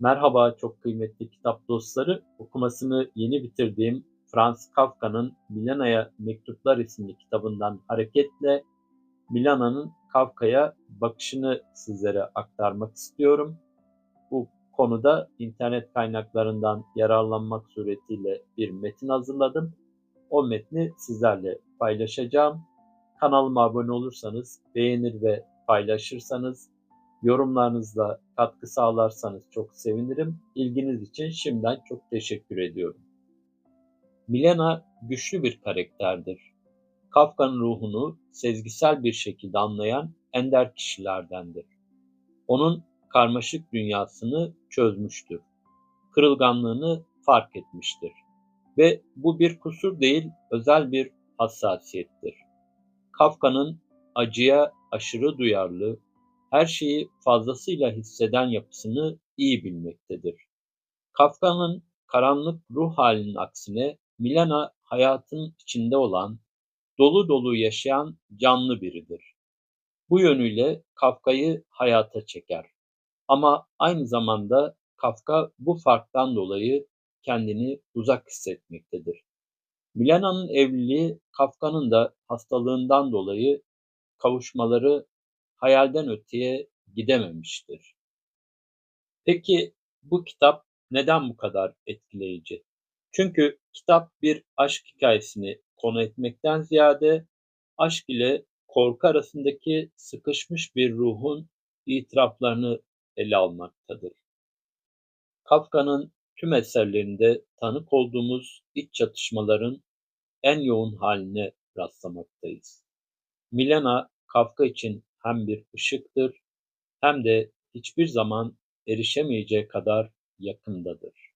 Merhaba çok kıymetli kitap dostları. Okumasını yeni bitirdiğim Franz Kafka'nın Milena'ya Mektuplar isimli kitabından hareketle Milana'nın Kafka'ya bakışını sizlere aktarmak istiyorum. Bu konuda internet kaynaklarından yararlanmak suretiyle bir metin hazırladım. O metni sizlerle paylaşacağım. Kanalıma abone olursanız, beğenir ve paylaşırsanız Yorumlarınızla katkı sağlarsanız çok sevinirim. İlginiz için şimdiden çok teşekkür ediyorum. Milena güçlü bir karakterdir. Kafka'nın ruhunu sezgisel bir şekilde anlayan ender kişilerdendir. Onun karmaşık dünyasını çözmüştür. Kırılganlığını fark etmiştir. Ve bu bir kusur değil, özel bir hassasiyettir. Kafka'nın acıya aşırı duyarlı, her şeyi fazlasıyla hisseden yapısını iyi bilmektedir. Kafka'nın karanlık ruh halinin aksine Milena hayatın içinde olan, dolu dolu yaşayan canlı biridir. Bu yönüyle Kafka'yı hayata çeker. Ama aynı zamanda Kafka bu farktan dolayı kendini uzak hissetmektedir. Milena'nın evliliği Kafka'nın da hastalığından dolayı kavuşmaları hayalden öteye gidememiştir. Peki bu kitap neden bu kadar etkileyici? Çünkü kitap bir aşk hikayesini konu etmekten ziyade aşk ile korku arasındaki sıkışmış bir ruhun itiraflarını ele almaktadır. Kafka'nın tüm eserlerinde tanık olduğumuz iç çatışmaların en yoğun haline rastlamaktayız. Milena, Kafka için hem bir ışıktır hem de hiçbir zaman erişemeyeceği kadar yakındadır.